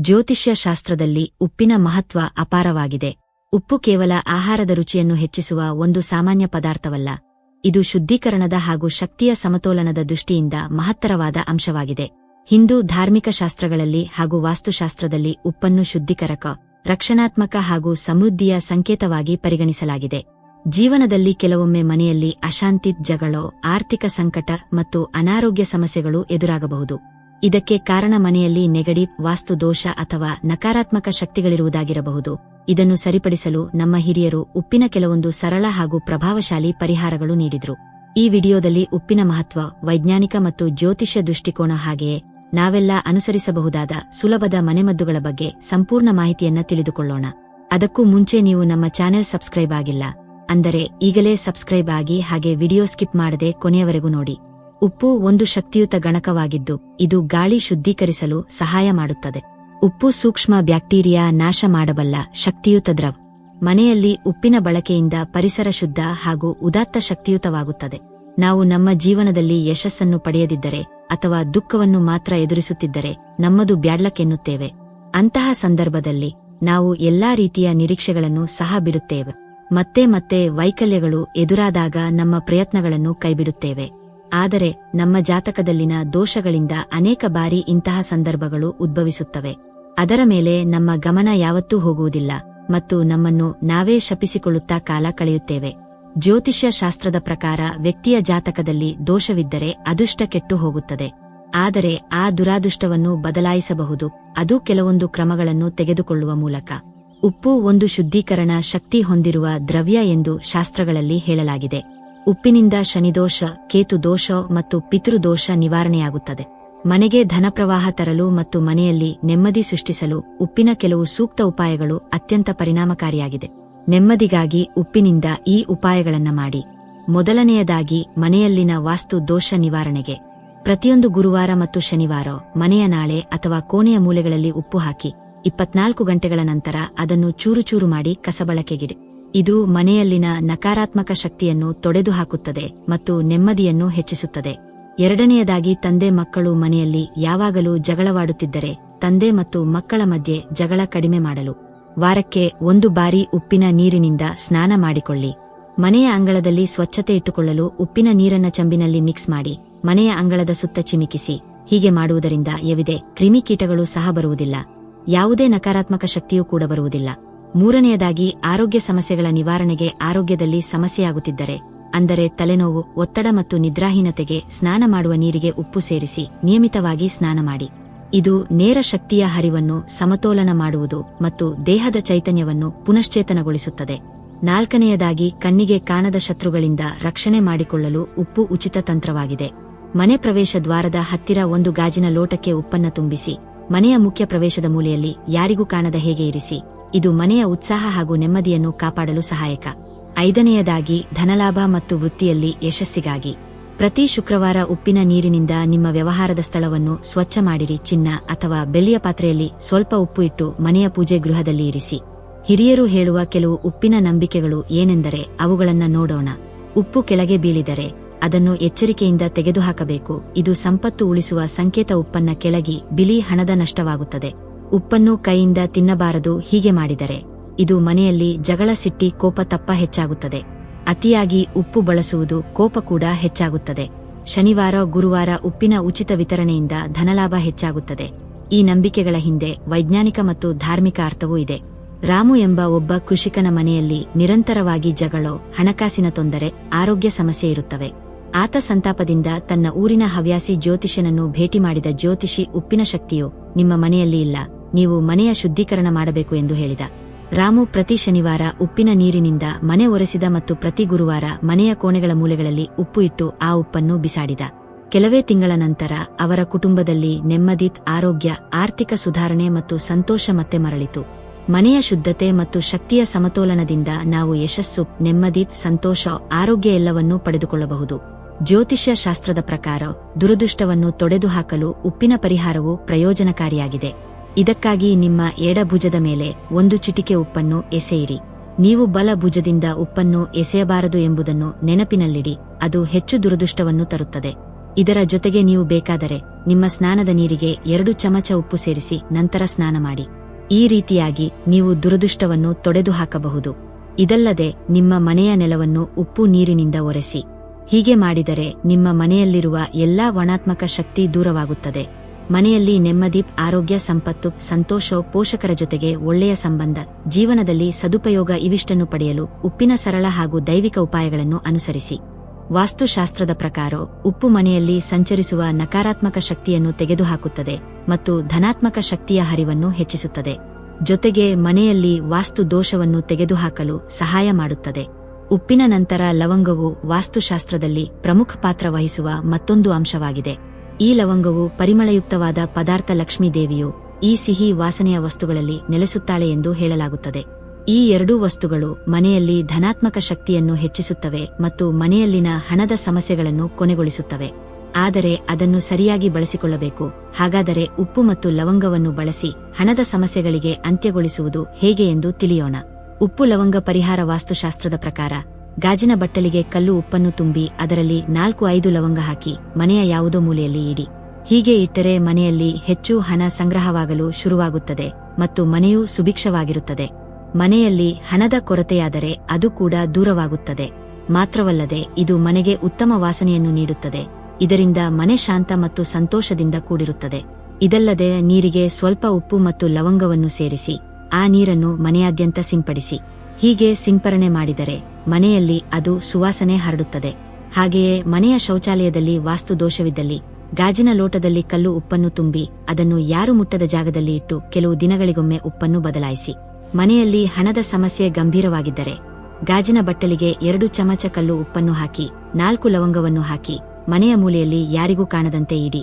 ಜ್ಯೋತಿಷ್ಯ ಶಾಸ್ತ್ರದಲ್ಲಿ ಉಪ್ಪಿನ ಮಹತ್ವ ಅಪಾರವಾಗಿದೆ. ಉಪ್ಪು ಕೇವಲ ಆಹಾರದ ರುಚಿಯನ್ನು ಹೆಚ್ಚಿಸುವ ಒಂದು ಸಾಮಾನ್ಯ ಪದಾರ್ಥವಲ್ಲ. ಇದು ಶುದ್ಧೀಕರಣದ ಹಾಗೂ ಶಕ್ತಿಯ ಸಮತೋಲನದ ದೃಷ್ಟಿಯಿಂದ ಮಹತ್ತರವಾದ ಅಂಶವಾಗಿದೆ. ಹಿಂದೂ ಧಾರ್ಮಿಕ ಶಾಸ್ತ್ರಗಳಲ್ಲಿ ಹಾಗೂ ವಾಸ್ತುಶಾಸ್ತ್ರದಲ್ಲಿ ಉಪ್ಪನ್ನು ಶುದ್ಧಿಕರಕ, ರಕ್ಷಣಾತ್ಮಕ ಹಾಗೂ ಸಮೃದ್ಧಿಯ ಸಂಕೇತವಾಗಿ ಪರಿಗಣಿಸಲಾಗಿದೆ. ಜೀವನದಲ್ಲಿ ಕೆಲವೊಮ್ಮೆ ಮನೆಯಲ್ಲಿ ಅಶಾಂತಿ, ಜಗಳೋ, ಆರ್ಥಿಕ ಸಂಕಟ ಮತ್ತು ಅನಾರೋಗ್ಯ ಸಮಸ್ಯೆಗಳು ಎದುರಾಗಬಹುದು. ಇದಕ್ಕೆ ಕಾರಣ ಮನೆಯಲ್ಲಿ ನೆಗಡಿ ವಾಸ್ತು ದೋಷ ಅಥವಾ ನಕಾರಾತ್ಮಕ ಶಕ್ತಿಗಳಿರುವುದಾಗಿರಬಹುದು. ಇದನ್ನು ಸರಿಪಡಿಸಲು ನಮ್ಮ ಹಿರಿಯರು ಉಪ್ಪಿನ ಕೆಲವೊಂದು ಸರಳ ಹಾಗೂ ಪ್ರಭಾವಶಾಲಿ ಪರಿಹಾರಗಳು ನೀಡಿದ್ರು. ಈ ವಿಡಿಯೋದಲ್ಲಿ ಉಪ್ಪಿನ ಮಹತ್ವ, ವೈಜ್ಞಾನಿಕ ಮತ್ತು ಜ್ಯೋತಿಷ್ಯ ದೃಷ್ಟಿಕೋನ ಹಾಗೆಯೇ ನಾವೆಲ್ಲ ಅನುಸರಿಸಬಹುದಾದ ಸುಲಭದ ಮನೆಮದ್ದುಗಳ ಬಗ್ಗೆ ಸಂಪೂರ್ಣ ಮಾಹಿತಿಯನ್ನ ತಿಳಿದುಕೊಳ್ಳೋಣ. ಅದಕ್ಕೂ ಮುಂಚೆ ನೀವು ನಮ್ಮ ಚಾನೆಲ್ ಸಬ್ಸ್ಕ್ರೈಬ್ ಆಗಿಲ್ಲ. ಅಂದರೆ ಈಗಲೇ ಸಬ್ಸ್ಕ್ರೈಬ್ ಆಗಿ ಹಾಗೆ ವಿಡಿಯೋ ಸ್ಕಿಪ್ ಮಾಡದೆ ಕೊನೆಯವರೆಗೂ ನೋಡಿ. ಉಪ್ಪು ಒಂದು ಶಕ್ತಿಯುತ ಗಣಕವಾಗಿದ್ದು, ಇದು ಗಾಳಿ ಶುದ್ಧೀಕರಿಸಲು ಸಹಾಯ ಮಾಡುತ್ತದೆ. ಉಪ್ಪು ಸೂಕ್ಷ್ಮ ಬ್ಯಾಕ್ಟೀರಿಯಾ ನಾಶ ಮಾಡಬಲ್ಲ ಶಕ್ತಿಯುತ ದ್ರವ್. ಮನೆಯಲ್ಲಿ ಉಪ್ಪಿನ ಬಳಕೆಯಿಂದ ಪರಿಸರ ಶುದ್ಧ ಹಾಗೂ ಉದಾತ್ತ ಶಕ್ತಿಯುತವಾಗುತ್ತದೆ. ನಾವು ನಮ್ಮ ಜೀವನದಲ್ಲಿ ಯಶಸ್ಸನ್ನು ಪಡೆಯದಿದ್ದರೆ ಅಥವಾ ದುಃಖವನ್ನು ಮಾತ್ರ ಎದುರಿಸುತ್ತಿದ್ದರೆ ನಮ್ಮದು ಬ್ಯಾಡ್ಲಕ್ಕೆನ್ನುತ್ತೇವೆ ಅಂತಹ ಸಂದರ್ಭದಲ್ಲಿ ನಾವು ಎಲ್ಲಾ ರೀತಿಯ ನಿರೀಕ್ಷೆಗಳನ್ನು ಸಹ ಬಿಡುತ್ತೇವೆ. ಮತ್ತೆ ಮತ್ತೆ ವೈಕಲ್ಯಗಳು ಎದುರಾದಾಗ ನಮ್ಮ ಪ್ರಯತ್ನಗಳನ್ನು ಕೈಬಿಡುತ್ತೇವೆ. ಆದರೆ ನಮ್ಮ ಜಾತಕದಲ್ಲಿನ ದೋಷಗಳಿಂದ ಅನೇಕ ಬಾರಿ ಇಂತಹ ಸಂದರ್ಭಗಳು ಉದ್ಭವಿಸುತ್ತವೆ. ಅದರ ಮೇಲೆ ನಮ್ಮ ಗಮನ ಯಾವತ್ತೂ ಹೋಗುವುದಿಲ್ಲ ಮತ್ತು ನಮ್ಮನ್ನು ನಾವೇ ಶಪಿಸಿಕೊಳ್ಳುತ್ತಾ ಕಾಲ ಕಳೆಯುತ್ತೇವೆ. ಜ್ಯೋತಿಷ್ಯ ಶಾಸ್ತ್ರದ ಪ್ರಕಾರ ವ್ಯಕ್ತಿಯ ಜಾತಕದಲ್ಲಿ ದೋಷವಿದ್ದರೆ ಅದೃಷ್ಟ ಕೆಟ್ಟು ಹೋಗುತ್ತದೆ. ಆದರೆ ಆ ದುರಾದೃಷ್ಟವನ್ನು ಬದಲಾಯಿಸಬಹುದು, ಅದು ಕೆಲವೊಂದು ಕ್ರಮಗಳನ್ನು ತೆಗೆದುಕೊಳ್ಳುವ ಮೂಲಕ. ಉಪ್ಪು ಒಂದು ಶುದ್ಧೀಕರಣ ಶಕ್ತಿ ಹೊಂದಿರುವ ದ್ರವ್ಯ ಎಂದು ಶಾಸ್ತ್ರಗಳಲ್ಲಿ ಹೇಳಲಾಗಿದೆ. ಉಪ್ಪಿನಿಂದ ಶನಿದೋಷ ಕೇತು ದೋಷ ಮತ್ತು ಪಿತೃದೋಷ ನಿವಾರಣೆಯಾಗುತ್ತದೆ. ಮನೆಗೆ ಧನಪ್ರವಾಹ ತರಲು ಮತ್ತು ಮನೆಯಲ್ಲಿ ನೆಮ್ಮದಿ ಸೃಷ್ಟಿಸಲು ಉಪ್ಪಿನ ಕೆಲವು ಸೂಕ್ತ ಉಪಾಯಗಳು ಅತ್ಯಂತ ಪರಿಣಾಮಕಾರಿಯಾಗಿದೆ. ನೆಮ್ಮದಿಗಾಗಿ ಉಪ್ಪಿನಿಂದ ಈ ಉಪಾಯಗಳನ್ನು ಮಾಡಿ. ಮೊದಲನೆಯದಾಗಿ ಮನೆಯಲ್ಲಿನ ವಾಸ್ತು ದೋಷ ನಿವಾರಣೆಗೆ. ಪ್ರತಿಯೊಂದು ಗುರುವಾರ ಮತ್ತು ಶನಿವಾರ ಮನೆಯ ನಾಳೆ ಅಥವಾ ಕೋಣೆಯ ಮೂಲೆಗಳಲ್ಲಿ ಉಪ್ಪು ಹಾಕಿ ಇಪ್ಪತ್ನಾಲ್ಕು ಗಂಟೆಗಳ ನಂತರ ಅದನ್ನು ಚೂರು ಚೂರು ಮಾಡಿ ಕಸಬಳಕೆಗಿಡಿ. ಇದು ಮನೆಯಲ್ಲಿನ ನಕಾರಾತ್ಮಕ ಶಕ್ತಿಯನ್ನು ತೊಡೆದುಹಾಕುತ್ತದೆ ಮತ್ತು ನೆಮ್ಮದಿಯನ್ನು ಹೆಚ್ಚಿಸುತ್ತದೆ. ಎರಡನೆಯದಾಗಿ ತಂದೆ ಮಕ್ಕಳು ಮನೆಯಲ್ಲಿ ಯಾವಾಗಲೂ ಜಗಳವಾಡುತ್ತಿದ್ದರೆ ತಂದೆ ಮತ್ತು ಮಕ್ಕಳ ಮಧ್ಯೆ ಜಗಳ ಕಡಿಮೆ ಮಾಡಲು. ವಾರಕ್ಕೆ ಒಂದು ಬಾರಿ ಉಪ್ಪಿನ ನೀರಿನಿಂದ ಸ್ನಾನ ಮಾಡಿಕೊಳ್ಳಿ. ಮನೆಯ ಅಂಗಳದಲ್ಲಿ ಸ್ವಚ್ಛತೆ ಇಟ್ಟುಕೊಳ್ಳಲು ಉಪ್ಪಿನ ನೀರನ್ನ ಚಂಬಿನಲ್ಲಿ ಮಿಕ್ಸ್ ಮಾಡಿ, ಮನೆಯ ಅಂಗಳದ ಸುತ್ತ ಚಿಮಿಕಿಸಿ. ಹೀಗೆ ಮಾಡುವುದರಿಂದ ಎವಿದೆ ಕ್ರಿಮಿಕೀಟಗಳು ಸಹ ಬರುವುದಿಲ್ಲ. ಯಾವುದೇ ನಕಾರಾತ್ಮಕ ಶಕ್ತಿಯೂ ಕೂಡ ಬರುವುದಿಲ್ಲ. ಮೂರನೆಯದಾಗಿ ಆರೋಗ್ಯ ಸಮಸ್ಯೆಗಳ ನಿವಾರಣೆಗೆ ಆರೋಗ್ಯದಲ್ಲಿ ಸಮಸ್ಯೆಯಾಗುತ್ತಿದ್ದರೆ, ಅಂದರೆ ತಲೆನೋವು, ಒತ್ತಡ ಮತ್ತು ನಿದ್ರಾಹೀನತೆಗೆ ಸ್ನಾನ ಮಾಡುವ ನೀರಿಗೆ ಉಪ್ಪು ಸೇರಿಸಿ ನಿಯಮಿತವಾಗಿ ಸ್ನಾನ ಮಾಡಿ. ಇದು ನೇರ ಶಕ್ತಿಯ ಹರಿವನ್ನು ಸಮತೋಲನ ಮಾಡುವುದು ಮತ್ತು ದೇಹದ ಚೈತನ್ಯವನ್ನು ಪುನಶ್ಚೇತನಗೊಳಿಸುತ್ತದೆ. ನಾಲ್ಕನೆಯದಾಗಿ ಕಣ್ಣಿಗೆ ಕಾಣದ ಶತ್ರುಗಳಿಂದ ರಕ್ಷಣೆ ಮಾಡಿಕೊಳ್ಳಲು ಉಪ್ಪು ಉಚಿತ ತಂತ್ರವಾಗಿದೆ. ಮನೆ ಪ್ರವೇಶ ದ್ವಾರದ ಹತ್ತಿರ ಒಂದು ಗಾಜಿನ ಲೋಟಕ್ಕೆ ಉಪ್ಪನ್ನು ತುಂಬಿಸಿ ಮನೆಯ ಮುಖ್ಯ ಪ್ರವೇಶದ ಮೂಲೆಯಲ್ಲಿ ಯಾರಿಗೂ ಕಾಣದ ಹೇಗೆ ಇರಿಸಿ, ಇದು ಮನೆಯ ಉತ್ಸಾಹ ಹಾಗೂ ನೆಮ್ಮದಿಯನ್ನು ಕಾಪಾಡಲು ಸಹಾಯಕ. ಐದನೆಯದಾಗಿ, ಧನಲಾಭ ಮತ್ತು ವೃತ್ತಿಯಲ್ಲಿ ಯಶಸ್ಸಿಗಾಗಿ. ಪ್ರತಿ ಶುಕ್ರವಾರ ಉಪ್ಪಿನ ನೀರಿನಿಂದ ನಿಮ್ಮ ವ್ಯವಹಾರದ ಸ್ಥಳವನ್ನು ಸ್ವಚ್ಛ ಮಾಡಿರಿ, ಚಿನ್ನ ಅಥವಾ ಬೆಳ್ಳಿಯ ಪಾತ್ರೆಯಲ್ಲಿ ಸ್ವಲ್ಪ ಉಪ್ಪು ಇಟ್ಟು ಮನೆಯ ಪೂಜೆ ಗೃಹದಲ್ಲಿ ಇರಿಸಿ. ಹಿರಿಯರು ಹೇಳುವ ಕೆಲವು ಉಪ್ಪಿನ ನಂಬಿಕೆಗಳು ಏನೆಂದರೆ ಅವುಗಳನ್ನು ನೋಡೋಣ. ಉಪ್ಪು ಕೆಳಗೆ ಬೀಳಿದರೆ ಅದನ್ನು ಎಚ್ಚರಿಕೆಯಿಂದ ತೆಗೆದುಹಾಕಬೇಕು. ಇದು ಸಂಪತ್ತು ಉಳಿಸುವ ಸಂಕೇತ ಉಪ್ಪನ್ನ ಕೆಳಗಿ ಬಿಳಿ ಹಣದ ನಷ್ಟವಾಗುತ್ತದೆ. ಉಪ್ಪನ್ನು ಕೈಯಿಂದ ತಿನ್ನಬಾರದು, ಹೀಗೆ ಮಾಡಿದರೆ. ಇದು ಮನೆಯಲ್ಲಿ ಜಗಳ ಸಿಟ್ಟಿ ಕೋಪ ತಪ್ಪ ಹೆಚ್ಚಾಗುತ್ತದೆ. ಅತಿಯಾಗಿ ಉಪ್ಪು ಬಳಸುವುದು ಕೋಪ ಕೂಡ ಹೆಚ್ಚಾಗುತ್ತದೆ. ಶನಿವಾರ, ಗುರುವಾರ ಉಪ್ಪಿನ ಉಚಿತ ವಿತರಣೆಯಿಂದ ಧನಲಾಭ ಹೆಚ್ಚಾಗುತ್ತದೆ. ಈ ನಂಬಿಕೆಗಳ ಹಿಂದೆ ವೈಜ್ಞಾನಿಕ ಮತ್ತು ಧಾರ್ಮಿಕ ಅರ್ಥವೂ ಇದೆ. ರಾಮು ಎಂಬ ಒಬ್ಬ ಕೃಷಿಕನ ಮನೆಯಲ್ಲಿ ನಿರಂತರವಾಗಿ ಜಗಳೋ, ಹಣಕಾಸಿನ ತೊಂದರೆ, ಆರೋಗ್ಯ ಸಮಸ್ಯೆ ಇರುತ್ತವೆ. ಆತ ಸಂತಾಪದಿಂದ ತನ್ನ ಊರಿನ ಹವ್ಯಾಸಿ ಜ್ಯೋತಿಷನನ್ನು ಭೇಟಿ ಮಾಡಿದ ಜ್ಯೋತಿಷಿ ಉಪ್ಪಿನ ಶಕ್ತಿಯು ನಿಮ್ಮ ಮನೆಯಲ್ಲಿ ಇಲ್ಲ, ನೀವು ಮನೆಯ ಶುದ್ಧೀಕರಣ ಮಾಡಬೇಕು ಎಂದು ಹೇಳಿದ. ರಾಮು ಪ್ರತಿ ಶನಿವಾರ ಉಪ್ಪಿನ ನೀರಿನಿಂದ ಮನೆ ಒರೆಸಿದ ಮತ್ತು ಪ್ರತಿ ಗುರುವಾರ ಮನೆಯ ಕೋಣೆಗಳ ಮೂಲೆಗಳಲ್ಲಿ ಉಪ್ಪು ಇಟ್ಟು ಆ ಉಪ್ಪನ್ನು ಬಿಸಾಡಿದ. ಕೆಲವೇ ತಿಂಗಳ ನಂತರ ಅವರ ಕುಟುಂಬದಲ್ಲಿ ನೆಮ್ಮದಿ, ಆರೋಗ್ಯ, ಆರ್ಥಿಕ ಸುಧಾರಣೆ ಮತ್ತು ಸಂತೋಷ ಮತ್ತೆ ಮರಳಿತು. ಮನೆಯ ಶುದ್ಧತೆ ಮತ್ತು ಶಕ್ತಿಯ ಸಮತೋಲನದಿಂದ ನಾವು ಯಶಸ್ಸು, ನೆಮ್ಮದಿ, ಸಂತೋಷ, ಆರೋಗ್ಯ ಎಲ್ಲವನ್ನೂ ಪಡೆದುಕೊಳ್ಳಬಹುದು. ಜ್ಯೋತಿಷ್ಯ ಶಾಸ್ತ್ರದ ಪ್ರಕಾರ ದುರದೃಷ್ಟವನ್ನು ತೊಡೆದುಹಾಕಲು ಉಪ್ಪಿನ ಪರಿಹಾರವು ಪ್ರಯೋಜನಕಾರಿಯಾಗಿದೆ. ಇದಕ್ಕಾಗಿ ನಿಮ್ಮ ಎಡಭುಜದ ಮೇಲೆ ಒಂದು ಚಿಟಿಕೆ ಉಪ್ಪನ್ನು ಎಸೆಯಿರಿ. ನೀವು ಬಲ ಭುಜದಿಂದ ಉಪ್ಪನ್ನು ಎಸೆಯಬಾರದು ಎಂಬುದನ್ನು ನೆನಪಿನಲ್ಲಿಡಿ, ಅದು ಹೆಚ್ಚು ದುರದೃಷ್ಟವನ್ನು ತರುತ್ತದೆ. ಇದರ ಜೊತೆಗೆ ನೀವು ಬೇಕಾದರೆ ನಿಮ್ಮ ಸ್ನಾನದ ನೀರಿಗೆ ಎರಡು ಚಮಚ ಉಪ್ಪು ಸೇರಿಸಿ ನಂತರ ಸ್ನಾನ ಮಾಡಿ. ಈ ರೀತಿಯಾಗಿ ನೀವು ದುರದೃಷ್ಟವನ್ನು ತೊಡೆದುಹಾಕಬಹುದು ಇದಲ್ಲದೆ ನಿಮ್ಮ ಮನೆಯ ನೆಲವನ್ನು ಉಪ್ಪು ನೀರಿನಿಂದ ಒರೆಸಿ. ಹೀಗೆ ಮಾಡಿದರೆ ನಿಮ್ಮ ಮನೆಯಲ್ಲಿರುವ ಎಲ್ಲಾ ವಣಾತ್ಮಕ ಶಕ್ತಿ ದೂರವಾಗುತ್ತದೆ. ಮನೆಯಲ್ಲಿ ನೆಮ್ಮದಿ, ಆರೋಗ್ಯ, ಸಂಪತ್ತು ಸಂತೋಷ ಪೋಷಕರ ಜೊತೆಗೆ ಒಳ್ಳೆಯ ಸಂಬಂಧ, ಜೀವನದಲ್ಲಿ ಸದುಪಯೋಗ ಇವಿಷ್ಟನ್ನು ಪಡೆಯಲು ಉಪ್ಪಿನ ಸರಳ ಹಾಗೂ ದೈವಿಕ ಉಪಾಯಗಳನ್ನು ಅನುಸರಿಸಿ. ವಾಸ್ತುಶಾಸ್ತ್ರದ ಪ್ರಕಾರ ಉಪ್ಪು ಮನೆಯಲ್ಲಿ ಸಂಚರಿಸುವ ನಕಾರಾತ್ಮಕ ಶಕ್ತಿಯನ್ನು ತೆಗೆದುಹಾಕುತ್ತದೆ ಮತ್ತು ಧನಾತ್ಮಕ ಶಕ್ತಿಯ ಹರಿವನ್ನು ಹೆಚ್ಚಿಸುತ್ತದೆ. ಜೊತೆಗೆ ಮನೆಯಲ್ಲಿ ವಾಸ್ತು ದೋಷವನ್ನು ತೆಗೆದುಹಾಕಲು ಸಹಾಯ ಮಾಡುತ್ತದೆ. ಉಪ್ಪಿನ ನಂತರ ಲವಂಗವು ವಾಸ್ತುಶಾಸ್ತ್ರದಲ್ಲಿ ಪ್ರಮುಖ ಪಾತ್ರ ವಹಿಸುವ ಮತ್ತೊಂದು ಅಂಶವಾಗಿದೆ. ಈ ಲವಂಗವು ಪರಿಮಳಯುಕ್ತವಾದ ಪದಾರ್ಥ ಲಕ್ಷ್ಮೀದೇವಿಯು ಈ ಸಿಹಿ ವಾಸನೆಯ ವಸ್ತುಗಳಲ್ಲಿ ನೆಲೆಸುತ್ತಾಳೆ ಎಂದು ಹೇಳಲಾಗುತ್ತದೆ. ಈ ಎರಡೂ ವಸ್ತುಗಳು ಮನೆಯಲ್ಲಿ ಧನಾತ್ಮಕ ಶಕ್ತಿಯನ್ನು ಹೆಚ್ಚಿಸುತ್ತವೆ ಮತ್ತು ಮನೆಯಲ್ಲಿನ ಹಣದ ಸಮಸ್ಯೆಗಳನ್ನು ಕೊನೆಗೊಳಿಸುತ್ತವೆ. ಆದರೆ ಅದನ್ನು ಸರಿಯಾಗಿ ಬಳಸಿಕೊಳ್ಳಬೇಕು. ಹಾಗಾದರೆ ಉಪ್ಪು ಮತ್ತು ಲವಂಗವನ್ನು ಬಳಸಿ ಹಣದ ಸಮಸ್ಯೆಗಳಿಗೆ ಅಂತ್ಯಗೊಳಿಸುವುದು ಹೇಗೆ ಎಂದು ತಿಳಿಯೋಣ. ಉಪ್ಪು ಲವಂಗ ಪರಿಹಾರ ವಾಸ್ತುಶಾಸ್ತ್ರದ ಪ್ರಕಾರ, ಗಾಜಿನ ಬಟ್ಟಲಿಗೆ ಕಲ್ಲು ಉಪ್ಪನ್ನು ತುಂಬಿ ಅದರಲ್ಲಿ ನಾಲ್ಕು ಐದು ಲವಂಗ ಹಾಕಿ ಮನೆಯ ಯಾವುದೋ ಮೂಲೆಯಲ್ಲಿ ಇಡಿ. ಹೀಗೆ ಇಟ್ಟರೆ ಮನೆಯಲ್ಲಿ ಹೆಚ್ಚು ಹಣ ಸಂಗ್ರಹವಾಗಲು ಶುರುವಾಗುತ್ತದೆ ಮತ್ತು ಮನೆಯೂ ಸುಭಿಕ್ಷವಾಗಿರುತ್ತದೆ. ಮನೆಯಲ್ಲಿ ಹಣದ ಕೊರತೆಯಾದರೆ ಅದು ಕೂಡ ದೂರವಾಗುತ್ತದೆ. ಮಾತ್ರವಲ್ಲದೆ ಇದು ಮನೆಗೆ ಉತ್ತಮ ವಾಸನೆಯನ್ನು ನೀಡುತ್ತದೆ. ಇದರಿಂದ ಮನೆ ಶಾಂತ ಮತ್ತು ಸಂತೋಷದಿಂದ ಕೂಡಿರುತ್ತದೆ. ಇದಲ್ಲದೆ ನೀರಿಗೆ ಸ್ವಲ್ಪ ಉಪ್ಪು ಮತ್ತು ಲವಂಗವನ್ನು ಸೇರಿಸಿ. ಆ ನೀರನ್ನು ಮನೆಯಾದ್ಯಂತ ಸಿಂಪಡಿಸಿ. ಹೀಗೆ ಸಿಂಪರಣೆ ಮಾಡಿದರೆ ಮನೆಯಲ್ಲಿ ಅದು ಸುವಾಸನೆ ಹರಡುತ್ತದೆ. ಹಾಗೆಯೇ ಮನೆಯ ಶೌಚಾಲಯದಲ್ಲಿ ವಾಸ್ತು ದೋಷವಿದ್ದಲ್ಲಿ ಗಾಜಿನ ಲೋಟದಲ್ಲಿ ಕಲ್ಲು ಉಪ್ಪನ್ನು ತುಂಬಿ ಅದನ್ನು ಯಾರು ಮುಟ್ಟದ ಜಾಗದಲ್ಲಿ ಇಟ್ಟು ಕೆಲವು ದಿನಗಳಿಗೊಮ್ಮೆ ಉಪ್ಪನ್ನು ಬದಲಾಯಿಸಿ. ಮನೆಯಲ್ಲಿ ಹಣದ ಸಮಸ್ಯೆ ಗಂಭೀರವಾಗಿದ್ದರೆ ಗಾಜಿನ ಬಟ್ಟಲಿಗೆ ಎರಡು ಚಮಚ ಕಲ್ಲು ಉಪ್ಪನ್ನು ಹಾಕಿ, ನಾಲ್ಕು ಲವಂಗವನ್ನು ಹಾಕಿ ಮನೆಯ ಮೂಲೆಯಲ್ಲಿ ಯಾರಿಗೂ ಕಾಣದಂತೆ ಇಡಿ.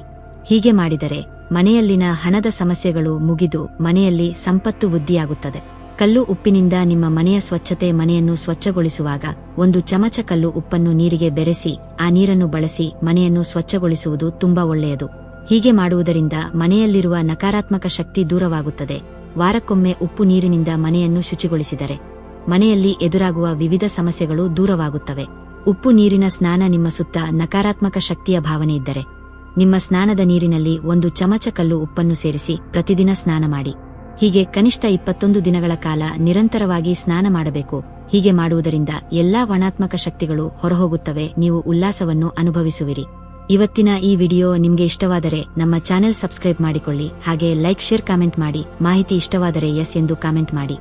ಹೀಗೆ ಮಾಡಿದರೆ ಮನೆಯಲ್ಲಿನ ಹಣದ ಸಮಸ್ಯೆಗಳು ಮುಗಿದು ಮನೆಯಲ್ಲಿ ಸಂಪತ್ತು ವೃದ್ಧಿಯಾಗುತ್ತದೆ. ಕಲ್ಲು ಉಪ್ಪಿನಿಂದ ನಿಮ್ಮ ಮನೆಯ ಸ್ವಚ್ಛತೆ ಮನೆಯನ್ನು ಸ್ವಚ್ಛಗೊಳಿಸುವಾಗ ಒಂದು ಚಮಚ ಕಲ್ಲು ಉಪ್ಪನ್ನು ನೀರಿಗೆ ಬೆರೆಸಿ, ಆ ನೀರನ್ನು ಬಳಸಿ ಮನೆಯನ್ನು ಸ್ವಚ್ಛಗೊಳಿಸುವುದು ತುಂಬಾ ಒಳ್ಳೆಯದು. ಹೀಗೆ ಮಾಡುವುದರಿಂದ ಮನೆಯಲ್ಲಿರುವ ನಕಾರಾತ್ಮಕ ಶಕ್ತಿ ದೂರವಾಗುತ್ತದೆ. ವಾರಕ್ಕೊಮ್ಮೆ ಉಪ್ಪು ನೀರಿನಿಂದ ಮನೆಯನ್ನು ಶುಚಿಗೊಳಿಸಿದರೆ ಮನೆಯಲ್ಲಿ ಎದುರಾಗುವ ವಿವಿಧ ಸಮಸ್ಯೆಗಳು ದೂರವಾಗುತ್ತವೆ. ಉಪ್ಪು ನೀರಿನ ಸ್ನಾನ ನಿಮ್ಮ ಸುತ್ತ ನಕಾರಾತ್ಮಕ ಶಕ್ತಿಯ ಭಾವನೆ ಇದ್ದರೆ ನಿಮ್ಮ ಸ್ನಾನದ ನೀರಿನಲ್ಲಿ ಒಂದು ಚಮಚ ಕಲ್ಲು ಉಪ್ಪನ್ನು ಸೇರಿಸಿ ಪ್ರತಿದಿನ ಸ್ನಾನ ಮಾಡಿ. ಹೀಗೆ ಕನಿಷ್ಠ ಇಪ್ಪತ್ತೊಂದು ದಿನಗಳ ಕಾಲ ನಿರಂತರವಾಗಿ ಸ್ನಾನ ಮಾಡಬೇಕು. ಹೀಗೆ ಮಾಡುವುದರಿಂದ ಎಲ್ಲಾ ವಣಾತ್ಮಕ ಶಕ್ತಿಗಳು ಹೊರಹೋಗುತ್ತವೆ. ನೀವು ಉಲ್ಲಾಸವನ್ನು ಅನುಭವಿಸುವಿರಿ. ಇವತ್ತಿನ ಈ ವಿಡಿಯೋ ನಿಮಗೆ ಇಷ್ಟವಾದರೆ ನಮ್ಮ ಚಾನೆಲ್ ಸಬ್ಸ್ಕ್ರೈಬ್ ಮಾಡಿಕೊಳ್ಳಿ. ಹಾಗೆ ಲೈಕ್, ಶೇರ್, ಕಾಮೆಂಟ್ ಮಾಡಿ. ಮಾಹಿತಿ ಇಷ್ಟವಾದರೆ ಎಸ್ ಎಂದು ಕಾಮೆಂಟ್ ಮಾಡಿ.